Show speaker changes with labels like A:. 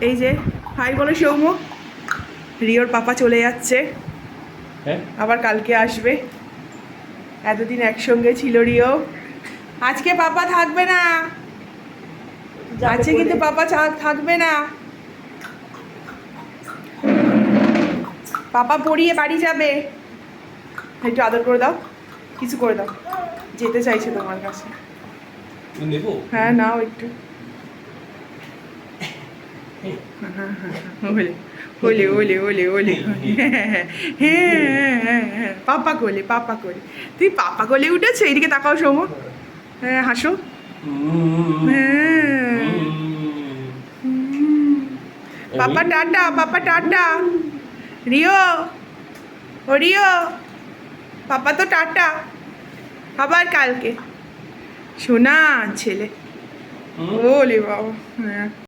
A: এই যে হাই বলো সৌম রিওর পাপা চলে যাচ্ছে।
B: হ্যাঁ?
A: আবার কালকে আসবে। এতদিন একসঙ্গে ছিল রিও। আজকে পাপা থাকবে না। আজকে কিন্তু পাপা চা- থাকবে না। পাপা পড়িয়ে বাড়ি যাবে। একটু আদর করে দাও। কিছু করে দাও। যেতে চাইছে তোমার কাছে। হ্যাঁ নাও একটু। ওলে ওলে ওলে ওলে হ্যাঁ পাপা কোলে পাপা কোলে তুই পাপা কোলে উঠেছো? এইদিকে তাকাও সৌম হ্যাঁ হাসো। Papa tata papa tata Rio ও রিও পাপা তো টাটা আবার কালকে। শোনা ছেলে। ওলে বাবা। হ্যাঁ।